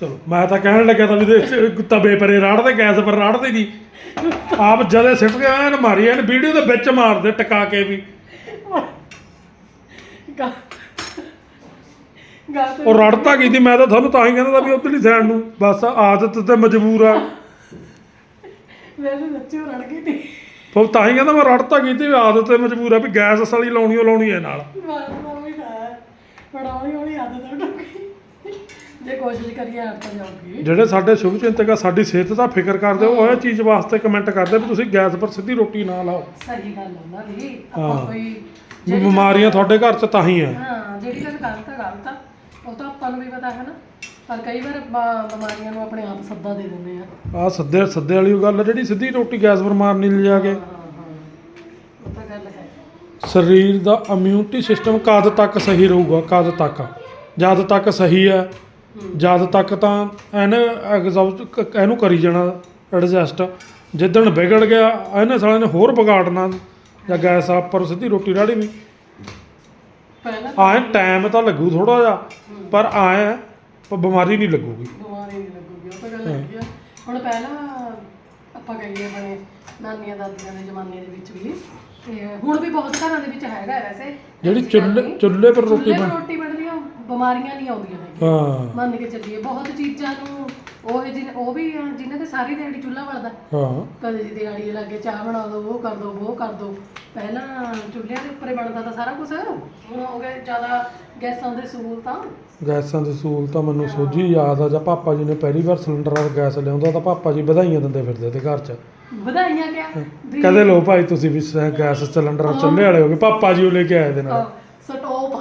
ਚਲੋ ਮੈਂ ਤਾਂ ਕਹਿਣ ਲੱਗਾ ਤਾਂ ਵੀ ਦੇ ਤਵੇ ਪਰੇ ਰਾੜਦੇ ਗੈਸ ਪਰ ਰਾੜਦੇ ਨਹੀਂ। ਆਪ ਜਦੇ ਸਿੱਟ ਕੇ ਐਨ ਮਾਰੀ ਐਨ ਵੀਡੀਓ ਦੇ ਵਿੱਚ ਮਾਰਦੇ ਟਿਕਾ ਕੇ ਵੀ। ਗਾ ਉਹ ਰੜਤਾ ਕੀਤੀ ਮੈਂ ਤਾਂ ਤੁਹਾਨੂੰ ਤਾਂ ਹੀ ਕਹਿੰਦਾ ਤਾਂ ਵੀ ਉਧਰਲੀ ਸਾਈਡ ਨੂੰ। ਬਸ ਆਦਤ ਤੇ ਮਜਬੂਰ ਆ। ਵੈਸੇ ਸੱਚੀ ਉਹ ਰੜ ਗਈ ਤੀ ਫਿਰ ਤਾਂ ਹੀ ਕਹਿੰਦਾ ਮੈਂ ਰੜਤਾ ਕੀਤੀ ਵੀ ਆਦਤ ਤੇ ਮਜਬੂਰ ਆ ਵੀ ਗੈਸ ਅਸਲੀ ਲਾਉਣੀ ਓ ਲਾਉਣੀ ਹੈ ਨਾਲ। ਬਸ ਉਹ ਵੀ ਹੈ। ਬੜਾ ਹੌਲੀ ਹੌਲੀ ਆਦਤ ਉਡੂਗੀ ਜੇ ਕੋਸ਼ਿਸ਼ ਕਰੀਏ ਹਟ ਤਾਂ ਜਾਊਗੀ। ਜਿਹੜੇ ਸਾਡੇ ਸ਼ੁਭ ਚਿੰਤਕ ਆ ਸਾਡੀ ਸਿਹਤ ਦਾ ਫਿਕਰ ਕਰਦੇ ਉਹ ਇਹ ਚੀਜ਼ ਵਾਸਤੇ ਕਮੈਂਟ ਕਰਦੇ ਵੀ ਤੁਸੀਂ ਗੈਸ ਪਰ ਸਿੱਧੀ ਰੋਟੀ ਨਾ ਲਾਓ। ਸਹੀ ਗੱਲ ਉਹਨਾਂ ਦੀ। ਹਾਂ। ਆਪਾਂ ਕੋਈ ਵੀ ਬਿਮਾਰੀਆਂ ਤੁਹਾਡੇ ਘਰ 'ਚ ਤਾਂ ਹੀ ਆ। ਹਾਂ ਜਿਹੜੀ ਗੱਲ ਗਲਤ ਆ ਗਲਤ ਆ। ਉਹ ਤਾਂ ਆਪਾਂ ਨੂੰ ਵੀ ਪਤਾ ਹੈ ਨਾ। ਪਰ ਕਈ ਵਾਰ ਬਿਮਾਰੀਆਂ ਨੂੰ ਆਪਣੇ ਆਪ ਸੱਦਾ ਦੇ ਦਿੰਦੇ ਆ। ਆ ਸੱਦੇ ਸੱਦੇ ਵਾਲੀ ਉਹ ਗੱਲ ਆ ਜਿਹੜੀ ਸਿੱਧੀ ਰੋਟੀ ਗੈਸ ਪਰ ਮਾਰਨੀ ਲਿਜਾ ਕੇ। ਹਾਂ ਹਾਂ ਉਹ ਤਾਂ ਗੱਲ ਹੈ। ਸਰੀਰ ਦਾ ਇਮਿਊਨਿਟੀ ਸਿਸਟਮ ਕਦ ਤੱਕ ਸਹੀ ਰਹੂਗਾ ਕਦ ਤੱਕ? ਜਦ ਤੱਕ ਸਹੀ ਹੈ ਜਦ ਤੱਕ ਤਾਂ ਇਹਨੇ ਐਗਜ਼ੌਸਟ ਇਹਨੂੰ ਕਰੀ ਜਾਣਾ ਐਡਜਸਟ ਜਿੱਦਣ ਵਿਗੜ ਗਿਆ ਇਹਨੇ ਸਾਲੇ ਨੇ ਹੋਰ ਵਿਗਾੜਨਾ ਜਾਂ ਗੈਸ ਉੱਪਰ ਸਿੱਧੀ ਰੋਟੀ ਰਾੜੀ ਵੀ ਪਹਿਲਾਂ ਆਏ ਟਾਈਮ ਤਾਂ ਲੱਗੂ ਥੋੜਾ ਜਿਹਾ ਪਰ ਆਏ ਪਰ ਬਿਮਾਰੀ ਨਹੀਂ ਲੱਗੂਗੀ। ਬਿਮਾਰੀ ਨਹੀਂ ਲੱਗੂਗੀ ਉਹ ਤਾਂ ਗੱਲ ਹੈਗੀ ਆ। ਹੁਣ ਪਹਿਲਾਂ ਆਪਾਂ ਕਹੀਏ ਆਪਣੇ ਨਾਨੀਆਂ ਦਾਦੀਆਂ ਦੇ ਜ਼ਮਾਨੇ ਦੇ ਵਿੱਚ ਵੀ ਤੇ ਹੁਣ ਵੀ ਬਹੁਤ ਘਰਾਂ ਦੇ ਵਿੱਚ ਹੈਗਾ ਹੈ ਵੈਸੇ। ਜਿਹੜੀ ਐਸੀ ਗੱਲ ਚੁੱਲ੍ਹੇ ਨਹੀਂ। ਚੁੱਲ੍ਹੇ ਪਰ ਰੋਟੀ ਚੁੱਲ੍ਹੇ ਬਣ ਪਰ ਰੋਟੀ ਬਣਦੀ ਆ ਬਿਮਾਰੀਆਂ ਨਹੀਂ ਆਉਂਦੀਆਂ ਹੈਗੀਆਂ। ਹਾਂ। ਮੰਨ ਕੇ ਚੱਲੀਏ ਬਹੁਤ ਚੀਜ਼ਾਂ ਨੂੰ ਉਹ ਜਿਹਨੇ ਉਹ ਵੀ ਆ ਜਿਨ੍ਹਾਂ ਦੇ ਸਾਰੀ ਦਿਹਾੜੀ ਚੁੱਲ੍ਹਾ ਵੜਦਾ ਹਾਂ। ਕਦੇ ਜੀ ਦਿਹਾੜੀ ਦੇ ਲੱਗੇ ਚਾਹ ਬਣਾ ਦੋ ਉਹ ਕਰ ਦੋ ਉਹ ਕਰ ਦੋ। ਪਹਿਲਾਂ ਚੁੱਲ੍ਹਿਆਂ ਦੇ ਉੱਪਰ ਬਣਦਾ ਤਾਂ ਸਾਰਾ ਕੁਝ ਹੁਣ ਹੋ ਗਏ ਜ਼ਿਆਦਾ ਗੈਸਾਂ ਦੇ ਸਹੂਲਤਾਂ। ਗੈਸਾਂ ਦੀ ਸਹੂਲਤਾਂ ਮੈਨੂੰ ਸੋਝੀ ਯਾਦ ਆ ਜਾਂ ਪਾਪਾ ਜੀ ਨੇ ਪਹਿਲੀ ਵਾਰ ਸਿਲੰਡਰ ਵਾਲਾ ਗੈਸ ਲਿਆਉਂਦਾ ਤਾਂ ਪਾਪਾ ਜੀ ਵਧਾਈਆਂ ਦਿੰਦੇ ਫਿਰਦੇ ਤੇ ਘਰ 'ਚ। ਵਧਾਈਆਂ ਕਿਆ? ਵੀ ਕਹਿੰਦੇ ਲੋ ਭਾਈ ਤੁਸੀਂ ਵੀ ਸ- ਗੈਸ ਸਿਲੰਡਰ ਚੁੱਲ੍ਹੇ ਵਾਲੇ ਹੋ ਗਏ ਪਾਪਾ ਜੀ ਉਹ ਲੈ ਕੇ ਆਏ ਦੇ ਨਾਲ। ਸਟੋਪ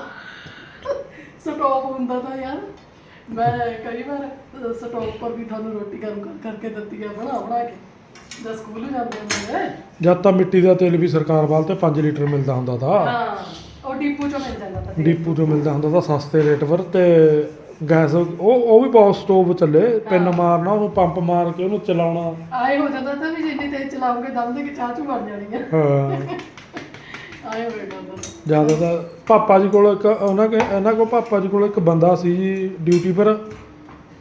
ਸਟੋਪ ਹੁੰਦਾ ਤਾਂ ਯਾਰ। ਮੈਂ ਕਈ ਵਾਰ ਸਟੋਪ ਪਰ ਵੀ ਤੁਹਾਨੂੰ ਰੋਟੀ ਗਰਮ ਕਰ ਕਰਕੇ ਦਿੱਤੀ ਆ ਬਣਾ ਬਣਾ ਕੇ। ਜਦ ਸਕੂਲ ਜਾਂਦੇ ਹੁੰਦੇ ਨੇ। ਜਦ ਤਾਂ ਮਿੱਟੀ ਦਾ ਤੇਲ ਵੀ ਸਰਕਾਰ ਵੱਲ ਤੇ 5 ਲੀਟਰ ਮਿਲਦਾ ਹੁੰਦਾ ਤਾਂ। ਹਾਂ ਉਹ ਡਿਪੂ ਚੋਂ ਮਿਲ ਜਾਂਦਾ ਤਾਂ ਡੀਪੂ ਤੋਂ ਮਿਲਦਾ ਹੁੰਦਾ ਤਾਂ ਸਸਤੇ ਰੇਟ ਪਰ ਤੇ ਗੈਸ ਉਹ ਉਹ ਵੀ ਬਹੁਤ ਸਟੋਵ ਚੱਲੇ। ਪਿੰਨ ਮਾਰਨਾ ਉਹਨੂੰ ਪੰਪ ਮਾਰ ਕੇ ਉਹਨੂੰ ਚਲਾਉਣਾ। ਆਏ ਹੋ ਜਾਂਦਾ ਤਾਂ ਵੀ ਜਿੰਨੀ ਤੇਜ਼ ਚਲਾਉਂਗੇ ਦਮ ਦੇ ਕਿ ਚਾਹ ਚੂ ਬਣ ਜਾਣੀ ਆ। ਹਾਂ। ਆਏ ਹੋਏ ਜ਼ਿਆਦਾ ਤਾਂ ਪਾਪਾ ਜੀ ਕੋਲ ਇੱਕ, ਉਹਨਾਂ ਕੇ, ਇਹਨਾਂ ਕੋਲ ਪਾਪਾ ਜੀ ਕੋਲ ਇੱਕ ਬੰਦਾ ਸੀ ਜੀ ਡਿਊਟੀ ਪਰ,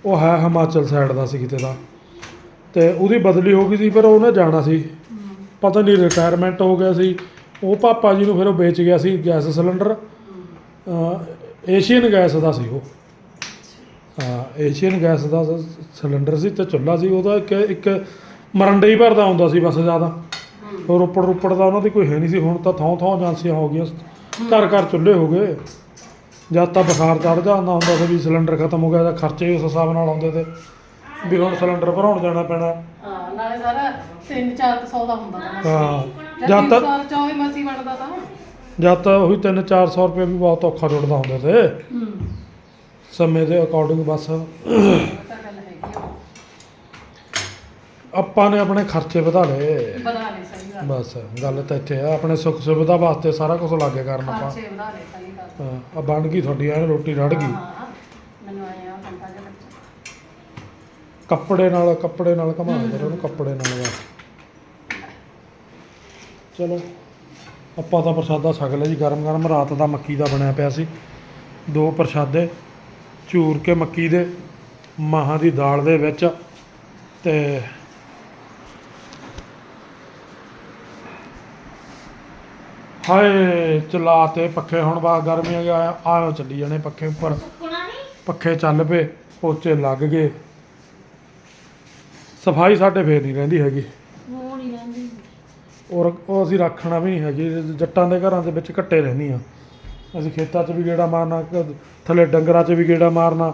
ਉਹ ਹੈ ਹਿਮਾਚਲ ਸਾਈਡ ਦਾ ਸੀ ਕਿਤੇ ਦਾ। ਤੇ ਉਹਦੀ ਬਦਲੀ ਹੋ ਗਈ ਸੀ, ਪਰ ਉਹਨੇ ਜਾਣਾ ਸੀ। ਪਤਾ ਨਹੀਂ ਰਿਟਾਇਰਮੈਂਟ ਹੋ ਗਿਆ ਸੀ। ਉਹ ਪਾਪਾ ਜੀ ਨੂੰ ਫਿਰ ਉਹ ਵੇਚ ਗਿਆ ਸੀ ਗੈਸ ਸਿਲੰਡਰ। ਏਸ਼ੀਅਨ ਗੈਸ ਦਾ ਸੀ ਉਹ। ਏਸ਼ੀਅਨ ਗੈਸ ਦਾ ਸਿਲੰਡਰ ਸੀ ਤੇ ਚੁੱਲ੍ਹਾ ਸੀ। ਉਹਦਾ ਇੱਕ ਇੱਕ ਮਰੰਡੇ ਹੀ ਭਰਦਾ ਹੁੰਦਾ ਸੀ ਬਸ ਜ਼ਿਆਦਾ। ਰੋਪੜ ਰੋਪੜ ਦਾ ਉਹਨਾਂ ਦੀ ਕੋਈ ਹੈ ਨਹੀਂ ਸੀ ਹੁਣ ਤਾਂ ਥਾਂ ਥਾਂ ਏਜੰਸੀਆਂ ਹੋ ਗਈਆਂ ਘਰ ਘਰ ਚੁੱਲ੍ਹੇ ਹੋ ਗਏ। ਜਦ ਤਾਂ ਬੁਖਾਰ ਚੜ ਜਾਂਦਾ ਹੁੰਦਾ ਸੀ ਵੀ ਸਿਲੰਡਰ ਖਤਮ ਹੋ ਗਿਆ ਤਾਂ ਖਰਚੇ ਉਸ ਹਿਸਾਬ ਨਾਲ ਆਉਂਦੇ ਤੇ ਵੀ ਹੁਣ ਸਿਲੰਡਰ ਭਰਾਉਣ ਜਾਣਾ ਪੈਣਾ। ਹਾਂ ਨਾਲੇ ਸਾਰਾ 3-400 ਦਾ ਹੁੰਦਾ ਤਾਂ ਹਾਂ ਜਦ ਤੱਕ ਸਾਲ ਚੌਵੀ ਮਸੀ ਬਣਦਾ ਤਾਂ। ਜਦ ਤਾਂ ਉਹੀ 3-400 ਰੁਪਏ ਵੀ ਬਹੁਤ ਔਖਾ ਜੁੜਦਾ ਹੁੰਦਾ ਤੇ ਸਮੇਂ ਦੇ ਅਕੋਰਡਿੰਗ ਬਸ। ਆਪਾਂ ਨੇ ਆਪਣੇ ਖਰਚੇ ਵਧਾ ਲਏ। ਵਧਾ ਲੈ ਸਹੀ ਗੱਲ ਬਸ ਗੱਲ ਤਾਂ ਇੱਥੇ ਆ ਆਪਣੇ ਸੁੱਖ ਸੁਵਿਧਾ ਵਾਸਤੇ ਸਾਰਾ ਕੁਝ ਲਾਗੇ ਕਰਨ ਆਪਾਂ। ਖਰਚੇ ਵਧਾ ਲੈ ਸਹੀ ਗੱਲ ਹਾਂ, ਆ ਬਣ ਗਈ ਤੁਹਾਡੀ ਐਨ ਰੋਟੀ ਰੜ ਗਈ। ਹਾਂ ਮੈਨੂੰ ਆਇਆ ਕੰਟਾ ਜਿਹਾ ਬੱਚਾ ਕੱਪੜੇ ਨਾਲ ਕੱਪੜੇ ਨਾਲ ਘਮਾ ਦੇ ਉਹਨੂੰ ਕੱਪੜੇ ਨਾਲ ਬਸ। ਚਲੋ ਆਪਾਂ ਤਾਂ ਪ੍ਰਸ਼ਾਦਾ ਛਕ ਲਿਆ ਜੀ ਗਰਮ ਗਰਮ ਰਾਤ ਦਾ ਮੱਕੀ ਦਾ ਬਣਿਆ ਪਿਆ ਸੀ। ਦੋ ਪ੍ਰਸ਼ਾਦੇ ਚੂਰ ਕੇ ਮੱਕੀ ਦੇ ਮਾਹਾਂ ਦੀ ਦਾਲ ਦੇ ਵਿੱਚ ਤੇ ਹਾਏ ਚਲਾ ਤੇ ਪੱਖੇ ਹੁਣ ਬਾ ਗਰਮੀ ਆ ਗਿਆ ਆਇਓ ਚੱਲੀ ਜਾਣੇ ਪੱਖੇ ਉੱਪਰ। ਪੱਖੇ ਚੱਲ ਪਏ ਪੋਚੇ ਲੱਗ ਗਏ। ਸਫ਼ਾਈ ਸਾਡੇ ਫੇਰ ਨਹੀਂ ਰਹਿੰਦੀ ਹੈਗੀ। ਉਹ ਨਹੀਂ ਰਹਿੰਦੀ। ਔਰ ਉਹ ਅਸੀਂ ਰੱਖਣਾ ਵੀ ਨਹੀਂ ਹੈਗੀ ਜੱਟਾਂ ਦੇ ਘਰਾਂ ਦੇ ਵਿੱਚ ਘੱਟੇ ਰਹਿੰਦੀਆਂ। ਅਸੀਂ ਖੇਤਾਂ 'ਚ ਵੀ ਗੇੜਾ ਮਾਰਨਾ ਥੱਲੇ ਡੰਗਰਾਂ 'ਚ ਵੀ ਗੇੜਾ ਮਾਰਨਾ।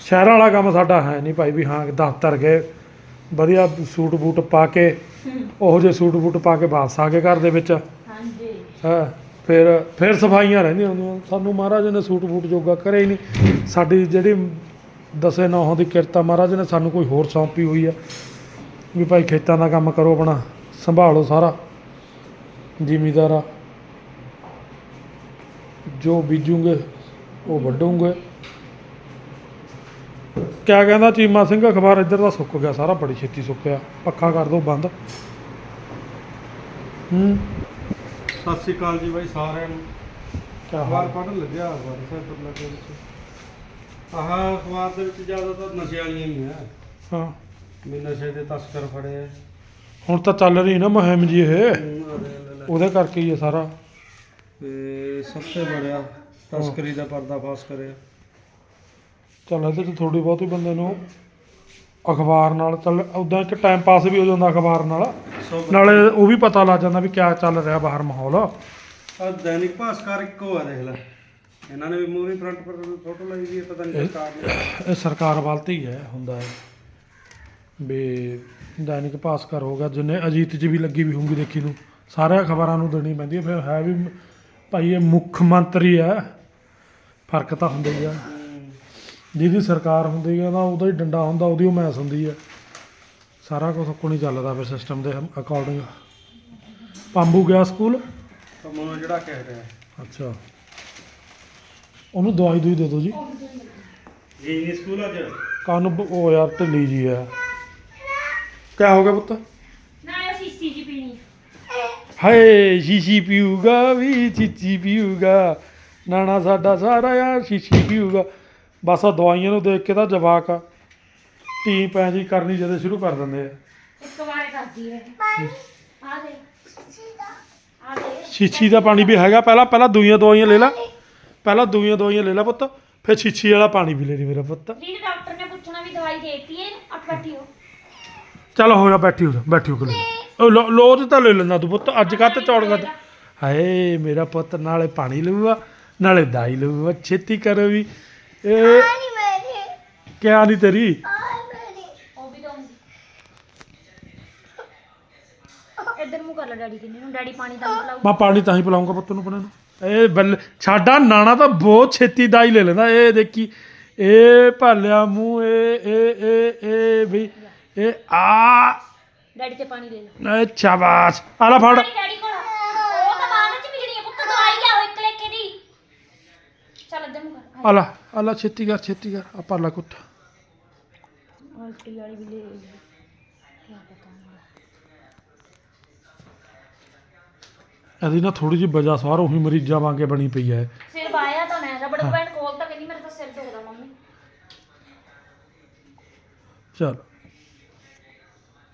ਸ਼ਹਿਰਾਂ ਵਾਲਾ ਕੰਮ ਸਾਡਾ ਹੈ ਨਹੀਂ ਭਾਈ ਵੀ ਹਾਂ ਦਫ਼ਤਰ ਗਏ ਵਧੀਆ ਸੂਟ ਬੂਟ ਪਾ ਕੇ ਉਹੋ ਜਿਹੇ ਸੂਟ ਬੂਟ ਪਾ ਕੇ ਵਾਪਸ ਆ ਕੇ ਘਰ ਦੇ ਵਿੱਚ। ਹੈ, ਫਿਰ ਫਿਰ ਸਫਾਈਆਂ ਰਹਿੰਦੀਆਂ ਹੁੰਦੀਆਂ। ਸਾਨੂੰ ਮਹਾਰਾਜ ਨੇ ਸੂਟ ਫੂਟ ਜੋਗਾ ਕਰੇ ਹੀ ਨਹੀਂ। ਸਾਡੀ ਜਿਹੜੀ ਦਸੇ ਨੌਹਾਂ ਦੀ ਕਿਰਤਾ ਮਹਾਰਾਜ ਨੇ ਸਾਨੂੰ ਕੋਈ ਹੋਰ ਸੌਂਪੀ ਹੋਈ ਆ। ਵੀ ਭਾਈ ਖੇਤਾਂ ਦਾ ਕੰਮ ਕਰੋ ਆਪਣਾ, ਸੰਭਾਲੋ ਸਾਰਾ, ਜ਼ਿਮੀਦਾਰਾ ਜੋ ਬੀਜੂਗੇ, ਉਹ ਵੱਢੂਗੇ। ਕਿਆ ਕਹਿੰਦਾ, ਚੀਮਾ ਸਿੰਘ, ਅਖਬਾਰ ਇੱਧਰ ਦਾ ਸੁੱਕ ਗਿਆ, ਸਾਰਾ ਬੜੀ ਛੇਤੀ ਸੁੱਕਿਆ। ਪੱਖਾ ਕਰ ਦੋ ਬੰਦ। ਹੂੰ। ਸਤਿ ਸ਼੍ਰੀ ਅਕਾਲ ਜੀ ਬਾਈ ਸਾਰਿਆਂ ਨੂੰ। ਕਿਆ ਅਖਬਾਰ ਹਾਲ ਪੜ੍ਹਨ ਲੱਗਿਆ ਅਖਬਾਰ ਸਾਹਿਬ ਪਰ ਲੱਗੇ ਵਿੱਚ। ਆਹ ਅਖਬਾਰ ਦੇ ਵਿੱਚ ਜ਼ਿਆਦਾਤਰ ਨਸ਼ੇ ਵਾਲੀਆਂ ਹੀ ਆ। ਹਾਂ। ਵੀ ਨਸ਼ੇ ਦੇ ਤਸਕਰ ਫੜੇ ਆ। ਹੁਣ ਤਾਂ ਚੱਲ ਰਹੀ ਨਾ ਮੁਹਿੰਮ ਜੀ ਇਹ। ਆ। ਉਹਦੇ ਕਰਕੇ ਹੀ ਹੈ ਸਾਰਾ। ਤੇ ਸਭ ਤੋਂ ਬੜਿਆ ਤਸਕਰੀ ਦਾ ਪਰਦਾਫਾਸ਼ ਕਰਿਆ। ਚੱਲ ਇਹਦੇ ਤੇ ਥੋੜੀ ਬਹੁਤੀ ਬੰਦੇ ਨੂੰ ਅਖਬਾਰ ਨਾਲ ਚੱਲ ਉਦਾਂ ਇੱਕ ਟਾਈਮ ਪਾਸ ਵੀ ਹੋ ਜਾਂਦਾ ਅਖਬਾਰ ਨਾਲ। ਨਾਲੇ ਉਹ ਵੀ ਪਤਾ ਲੱਗ ਜਾਂਦਾ ਵੀ ਕਿਆ ਚੱਲ ਰਿਹਾ ਬਾਹਰ ਮਾਹੌਲ। ਆ ਦੈਨਿਕ ਭਾਸਕਰ ਇੱਕੋ ਆ ਦੇਖ ਲੈ। ਇਹਨਾਂ ਨੇ ਵੀ ਮੂਵੀ ਫਰੰਟ ਪਰ ਫੋਟੋ ਲਾਈ ਵੀ ਹੈ ਪਤਾ ਨਹੀਂ ਸਰਕਾਰ ਨੇ ਇਹ ਸਰਕਾਰ ਵੱਲ ਤੇ ਹੀ ਹੈ ਹੁੰਦਾ ਹੈ। ਵੀ ਦੈਨਿਕ ਭਾਸਕਰ ਹੋ ਗਿਆ ਜਿੰਨੇ ਅਜੀਤ 'ਚ ਵੀ ਲੱਗੀ ਵੀ ਹੋਊਗੀ ਦੇਖੀ ਨੂੰ ਸਾਰੇ ਅਖਬਾਰਾਂ ਨੂੰ ਦੇਣੀ ਪੈਂਦੀ ਹੈ ਫਿਰ ਹੈ ਵੀ ਭਾਈ ਇਹ ਮੁੱਖ ਮੰਤਰੀ ਹੈ ਫ਼ਰਕ ਤਾਂ ਹੁੰਦਾ ਹੀ ਆ। ਜਿਹਦੀ ਸਰਕਾਰ ਹੁੰਦੀ ਹੈ ਨਾ ਉਹਦਾ ਹੀ ਡੰਡਾ ਹੁੰਦਾ ਉਹਦੀ ਉਹ ਮੈਸ ਹੁੰਦੀ ਹੈ। ਸਾਰਾ ਕੁਝ ਨਹੀਂ ਚੱਲਦਾ ਫਿਰ ਸਿਸਟਮ ਦੇ ਅਕੋਰਡਿੰਗ ਪੰਬੂ ਗਿਆ ਸਕੂਲ? ਤਾਂ ਮਨੋਂ ਜਿਹੜਾ ਕਹਿ ਰਿਹਾ। ਅੱਛਾ। ਉਹਨੂੰ ਦਵਾਈ ਦੂਈ ਦੇ ਦਿਓ ਜੀ। ਜੀ ਨਹੀਂ ਸਕੂਲ ਅੱਜ? ਕੰਨ ਉਹ ਯਾਰ ਢਿੱਲੀ ਜੀ ਹੈ। ਕਿਆ ਹੋ ਗਿਆ ਪੁੱਤ? ਨਾ ਇਹ ਸੀਸੀ ਜੀ ਪੀਣੀ ਹਾਏ ਸ਼ੀਸ਼ੀ ਪੀਊਗਾ ਵੀ ਚੀਚੀ ਪੀਊਗਾ। ਨਾਣਾ ਸਾਡਾ ਸਾਰਾ ਯਾਰ ਸ਼ੀਸ਼ੀ ਪੀਊਗਾ। ਬਸ ਆ ਦਵਾਈਆਂ ਨੂੰ ਦੇਖ ਕੇ ਤਾਂ ਜਵਾਕ ਟੀ ਪੈ ਜੀ ਕਰਨੀ ਜਦੋਂ ਸ਼ੁਰੂ ਕਰ ਦਿੰਦੇ ਆ। ਇੱਕ ਵਾਰ ਕਰਦੀ ਹੈ ਆ ਦੇ। ਆ ਦੇ। ਸ਼ੀਸ਼ੀ ਦਾ ਪਾਣੀ ਵੀ ਹੈਗਾ। ਪਹਿਲਾਂ ਪਹਿਲਾਂ ਦੂਈਆਂ ਦਵਾਈਆਂ ਲੈ ਲੈ। ਪਹਿਲਾਂ ਦੂਈਆਂ ਦਵਾਈਆਂ ਲੈ ਲੈ ਪੁੱਤ। ਫਿਰ ਸ਼ੀਸ਼ੀ ਵਾਲਾ ਪਾਣੀ ਵੀ ਲੈ ਲਈ ਮੇਰਾ ਪੁੱਤ। ਲੀਡ ਡਾਕਟਰ ਨੇ ਪੁੱਛਣਾ ਵੀ ਦਵਾਈ ਦੇਤੀ ਹੈ ਅੱਠ ਬੱਟੀ ਹੋ। ਚੱਲ ਹੋ ਜਾ ਬੈਠੀ ਹੋ ਜਾ ਬੈਠੀ ਹੋ ਕੇ ਲੈ। ਲੈ। ਉਹ ਲੋ- ਲੋਜ ਤਾਂ ਲੈ ਲੈਂਦਾ ਤੂੰ ਪੁੱਤ। ਅੱਜ ਕੱਤ ਚੌੜ ਕਰ ਹਾਏ ਮੇਰਾ ਪੁੱਤ ਨਾਲੇ ਪਾਣੀ ਲਊਗਾ ਨਾਲੇ ਦਾਈ ਲਊਗਾ। ਛੇਤੀ ਕਰੋ ਵੀ। ਇਹ ਕਿਆ ਨਹੀਂ ਤੇਰੀ ਉਹ ਵੀ ਦਊਂਗੀ ਇੱਧਰ ਮੂੰਹ ਕਰ ਲੈ ਡੈਡੀ ਕਿੰਨੇ ਨੂੰ? ਡੈਡੀ ਪਾਣੀ ਤਾਂ ਪਿਲਾਉ ਮੈਂ ਪਾਣੀ ਤਾਂ ਹੀ ਪਿਲਾਉਂਗਾ ਪੁੱਤ ਨੂੰ ਆਪਣੇ ਨੂੰ ਇਹ ਬੱਲੇ ਸਾਡਾ ਨਾਣਾ ਤਾਂ ਬਹੁਤ ਛੇਤੀ ਦਾਈ ਲੈ ਲੈਂਦਾ। ਇਹ ਦੇਖੀ ਇਹ ਭਾਲਿਆ ਮੂੰਹ ਇਹ ਇਹ ਇਹ ਇਹ ਵੀ ਇਹ ਆ। ਡੈਡੀ ਤੇ ਪਾਣੀ ਲੈ ਲੈ। ਇਹ ਸ਼ਾਬਾਸ਼। ਆ ਲੈ ਫੜ। ਪਾਣੀ ਡੈਡੀ ਕੋਲ ਉਹ ਤਾਂ ਬਾਅਦ ਵਿੱਚ ਮਿਲਣੀ ਹੈ ਪੁੱਤ ਦਵਾਈ ਲਿਆਓ ਇੱਕ ਲੇਖੇ ਦੀ। ਚੱਲ ਇੱਧਰ ਮੂੰਹ ਕਰ। ਆ ਲੈ ਆ ਲੈ ਛੇਤੀ ਕਰ ਛੇਤੀ ਕਰ। ਆ ਭਾਲਾ ਕੁੱਟ। ਉਲਟੀ ਵਾਲੀ ਵੀ ਲੈ ਲਈ ਕੀ ਪਤਾ ਇਹਦੀ ਨਾ ਥੋੜੀ ਜਿਹੀ ਵਜ੍ਹਾ ਸਵਾਰ ਉਹੀ ਮਰੀਜ਼ਾਂ ਵਾਂਗੇ ਬਣੀ ਪਈ ਹੈ। ਸਿਰ ਵਾਇਆ ਤਾਂ ਮੈਂ ਰਬੜ ਬੈਂਡ ਕੋਲ ਤਾਂ ਕਹਿੰਦੀ ਮੇਰੇ ਤਾਂ ਸਿਰ ਦੁਖਦਾ ਮੰਮੀ। ਚਲ।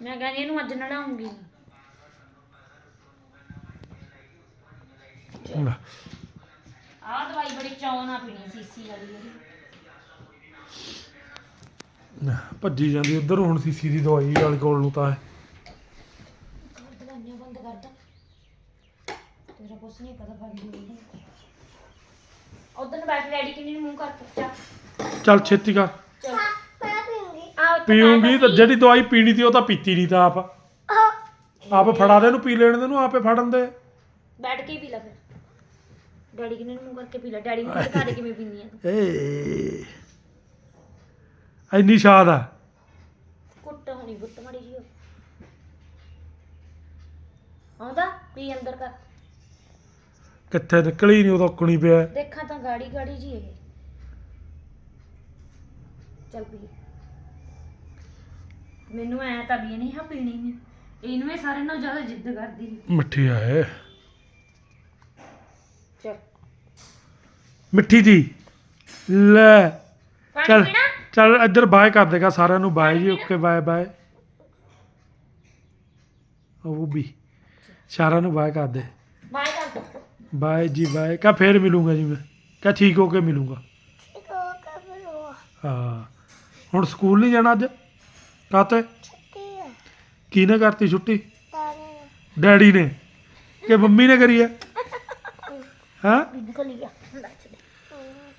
ਮੈਂ ਕਹਿੰਦੀ ਇਹਨੂੰ ਅੱਜ ਨੜਾਉਂਗੀ ਆਹ ਦਵਾਈ ਬੜੀ ਚਾਅ ਨਾਲ ਪੀਣੀ ਸੀਸੀ ਵਾਲੀ ਜਿਹੜੀ ਭੱਜੀ ਜਾਂਦੀ ਉਧਰ ਹੁਣ ਸੀਸੀ ਦੀ ਦਵਾਈ ਵਾਲੇ ਕੋਲ ਨੂੰ ਤਾਂ ਹੈ ਕਰ ਦਵਾਈਆਂ ਬੰਦ ਕਰਦਾ ਤੇਰਾ ਕੁਛ ਨਹੀਂ ਪਤਾ ਫੜ ਲਈ ਉਧਰ ਨੂੰ ਬੈਠ ਡੈਡੀ ਕਿੰਨੀ ਨੂੰ ਮੂੰਹ ਕਰ ਚੱਲ ਚੱਲ ਛੇਤੀ ਕਰ। ਚੱਲ। ਆ ਉੱਥੇ ਪੀਉਂਗੀ ਤਾਂ ਜਿਹੜੀ ਦਵਾਈ ਪੀਣੀ ਤੀ ਉਹ ਤਾਂ ਪੀਤੀ ਨਹੀਂ ਤਾਂ ਆਪ। ਆਪ ਫੜਾ ਦੇ ਇਹਨੂੰ ਪੀ ਲੈਣ ਦੇ ਇਹਨੂੰ ਆਪੇ ਫੜਨ ਦੇ। ਬੈਠ ਕੇ ਪੀ ਲੈ ਫਿਰ। ਡੈਡੀ ਕਿੰਨੇ ਨੂੰ ਮੂੰਹ ਕਰਕੇ ਪੀ ਲੈ। ਡੈਡੀ ਨੂੰ ਦਿਖਾ ਦੇ ਕਿਵੇਂ ਪੀਂਦੀ ਆ ਏ। ਇੰਨੀ ਸ਼ਾਦ ਆ। ਕੁੱਟ ਹਣੀ ਗੁੱਟ ਮੜੀ ਜੀ ਆਉਂਦਾ? ਪੀ ਅੰਦਰ ਕਰ ਕਿੱਥੇ ਨਿਕਲੀ ਨਹੀਂ ਉਦੋਂ ਕੁਣੀ ਪਿਆ। ਦੇਖਾਂ ਤਾਂ ਗਾੜੀ ਗਾੜੀ ਜੀ ਇਹ। ਚੱਲ ਪੀ ਮੈਨੂੰ ਐ ਤਾਂ ਵੀ ਨਹੀਂ ਹਾਂ ਪੀਣੀ ਨਹੀਂ ਇਹਨੂੰ ਇਹ ਸਾਰੇ ਨਾਲ ਜ਼ਿਆਦਾ ਜਿੱਦ ਕਰਦੀ ਸੀ। ਮਿੱਠੀ ਆ ਇਹ। ਚੱਲ। ਮਿੱਠੀ ਦੀ ਲੈ। ਚੱਲ। ਪੀਣਾ? ਚੱਲ ਇੱਧਰ ਬਾਏ ਕਰ ਦੇਗਾ ਸਾਰਿਆਂ ਨੂੰ ਬਾਏ ਜੀ ਓਕੇ ਬਾਏ ਬਾਏ। ਉਹ ਵੀ। ਸਾਰਿਆਂ ਨੂੰ ਬਾਏ ਕਰ ਦੇ। ਬਾਏ ਕਰ ਦੋ। ਬਾਏ ਜੀ ਬਾਏ। ਕਾ ਫੇਰ ਮਿਲੂੰਗਾ ਜੀ ਮੈਂ। ਕਾ ਠੀਕ ਹੋ ਕੇ ਮਿਲੂੰਗਾ। ਹਾਂ। ਹੁਣ ਸਕੂਲ ਨਹੀਂ ਜਾਣਾ ਅੱਜ? ਕਾਤੇ ਕਿਹਨੇ ਕਰਤੀ ਛੁੱਟੀ? ਡੈਡੀ ਨੇ। ਕਿ ਮੰਮੀ ਨੇ ਕਰੀ ਹੈ? ਹਾਂ ਦੱਸ ਦੇ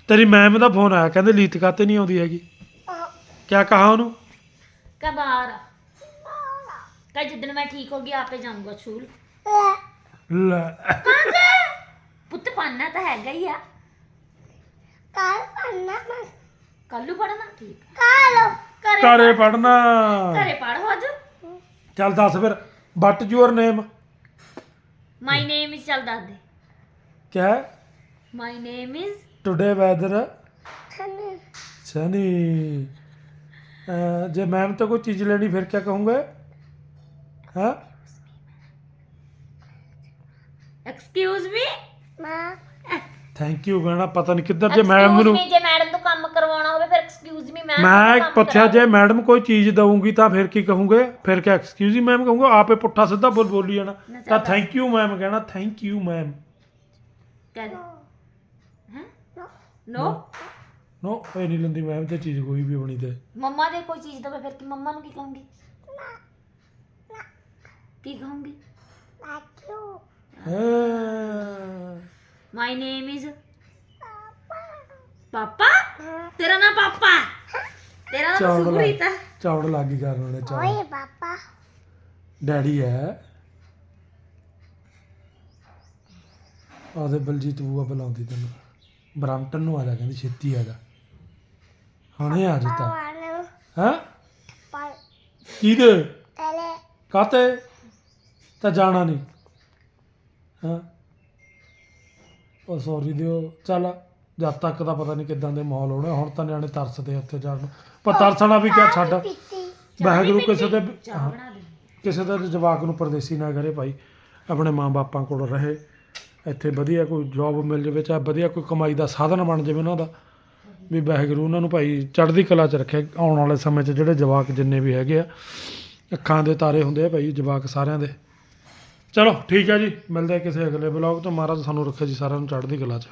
ਤੇਰੀ ਮੈਮ ਦਾ ਫੋਨ ਆਇਆ ਕਹਿੰਦੇ ਲੀਤ ਕਾਤੇ ਨਹੀਂ ਆਉਂਦੀ ਹੈਗੀ? ਕਿਆ ਕਹਾ ਉਹਨੂੰ? ਕਬਾਰ ਕਹ ਜਿੱਦਣ ਮੈਂ ਠੀਕ ਹੋ ਗਈ ਆਪੇ ਜਾਊਂਗਾ ਸਕੂਲ। ਲੈ। ਪੁੱਤ ਪਾਣਾ ਤਾਂ ਹੈਗਾ ਹੀ ਆ। ਕੱਲੂ ਪੜਨਾ ਠੀਕ। ਘਰੇ ਘਰੇ ਪੜਨਾ ਘਰੇ ਪੜੋ ਅੱਜ। ਚੱਲ ਦੱਸ ਫਿਰ ਵਟ your name my name is ਚੱਲ ਦੱਸ ਦੇ। ਕਿਆ? My name is today weather sunny. Ah, ਜੇ ਮੈਮ ਤੋਂ ਕੋਈ ਚੀਜ਼ ਲੈਣੀ ਫਿਰ ਕਿਆ ਕਹੂੰਗੇ? ਹਾਂ? ਐਕਸਕਿਊਜ਼ ਮੀ ਥੈਂਕ ਯੂ ਕਹਿਣਾ ਪਤਾ ਨਹੀਂ ਕਿੱਧਰ ਜੇ ਮੈਮ ਨੂੰ ਜੇ ਮੈਡਮ ਤੋਂ ਕੰਮ ਕਰਵਾਉਣਾ ਹੋਵੇ ਫਿਰ ਮੈਂ ਕੰਮ ਪੁੱਛਿਆ ਕਰਾਓ। ਜੇ ਮੈਡਮ ਕੋਈ ਚੀਜ਼ ਦਊਂਗੀ ਤਾਂ ਫਿਰ ਕੀ ਕਹੂੰਗੇ? ਫਿਰ ਕਿ ਐਕਸਕਿਊਜ਼ ਹੀ ਮੈਮ ਕਹੂੰਗਾ ਆਪੇ ਪੁੱਠਾ ਸਿੱਧਾ ਬੋਲ ਬੋਲੀ ਜਾਣਾ। ਤਾਂ। ਥੈਂਕ ਯੂ ਮੈਮ ਕਹਿਣਾ ਥੈਂਕ ਯੂ ਮੈਮ ਕਹਿ ਨੋ ਨੋ ਇਹ ਨਹੀਂ ਲੰਦੀ ਮੈਮ ਤੇ ਚੀਜ਼ ਕੋਈ ਵੀ ਬਣੀ ਤੇ। ਮੰਮਾ ਦੇ ਕੋਈ ਚੀਜ਼ ਦਵੇ ਫਿਰ ਕੀ ਮੰਮਾ ਨੂੰ ਕੀ ਕਹੂੰਗੀ? ਕੀ ਕਹੂੰਗੀ? ਹਾਂ। ਮਾਈ ਨੇਮ ਇਜ਼ ਪਾਪਾ ਤੇਰਾ ਨਾਮ ਪਾਪਾ ਤੇਰਾ ਨਾਮ ਚੌੜ ਸੁਖਰੀਤ ਹੈ ਚੌੜ ਲੱਗੀ ਕਰਨ ਉਹਨੇ ਚੌੜ। ਪਾਪਾ। ਡੈਡੀ ਹੈ। ਆਦੇ ਬਲਜੀਤ ਬੂਆ ਬੁਲਾਉਂਦੀ ਤੈਨੂੰ। ਬ੍ਰਾਂਟਨ ਨੂੰ ਆ ਜਾ ਕਹਿੰਦੀ ਛੇਤੀ ਆ ਜਾ। ਹੁਣੇ ਆ ਜਾ ਤਾ। ਹਾਂ? ਕਿਹਦੇ ਕਾਤੇ ਤਾਂ ਜਾਣਾ ਨਹੀਂ। ਹਾਂ। ਉਹ ਸੌਰੀ ਦਿਓ ਚੱਲ ਜਦ ਤੱਕ ਦਾ ਪਤਾ ਨਹੀਂ ਕਿੱਦਾਂ ਦੇ ਮਾਹੌਲ ਹੋਣੇ ਹੁਣ ਤਾਂ ਨਿਆਣੇ ਤਰਸਦੇ ਆ ਉੱਥੇ ਜਾਣ ਨੂੰ ਪਰ ਤਰਸਣਾ ਵੀ ਕਿਆ ਛੱਡ? ਵਾਹਿਗੁਰੂ ਕਿਸੇ ਦੇ ਹਾਂ। ਕਿਸੇ ਦਾ ਜਵਾਕ ਨੂੰ ਪਰਦੇਸੀ ਨਾ ਕਰੇ ਭਾਈ ਆਪਣੇ ਮਾਂ-ਬਾਪਾਂ ਕੋਲ ਰਹੇ। ਇੱਥੇ ਵਧੀਆ ਕੋਈ ਜੌਬ ਮਿਲ ਜਾਵੇ ਚਾਹੇ ਵਧੀਆ ਕੋਈ ਕਮਾਈ ਦਾ ਸਾਧਨ ਬਣ ਜਾਵੇ ਉਹਨਾਂ ਦਾ। ਵੀ ਵਾਹਿਗੁਰੂ ਉਹਨਾਂ ਨੂੰ ਭਾਈ ਚੜ੍ਹਦੀ ਕਲਾ 'ਚ ਰੱਖੇ ਆਉਣ ਵਾਲੇ ਸਮੇਂ 'ਚ ਜਿਹੜੇ ਜਵਾਕ ਜਿੰਨੇ ਵੀ ਹੈਗੇ ਆ ਅੱਖਾਂ ਦੇ ਤਾਰੇ ਹੁੰਦੇ ਆ ਭਾਈ ਜਵਾਕ ਸਾਰਿਆਂ ਦੇ। ਚਲੋ, ਠੀਕ ਹੈ ਜੀ। ਮਿਲਦੇ ਆ ਕਿਸੇ ਅਗਲੇ ਬਲੌਗ ਤੋਂ। ਮਹਾਰਾਜ ਸਾਨੂੰ ਰੱਖੇ ਜੀ, ਸਾਰਿਆਂ ਨੂੰ ਚੜ੍ਹਦੀ ਕਲਾ 'ਚ।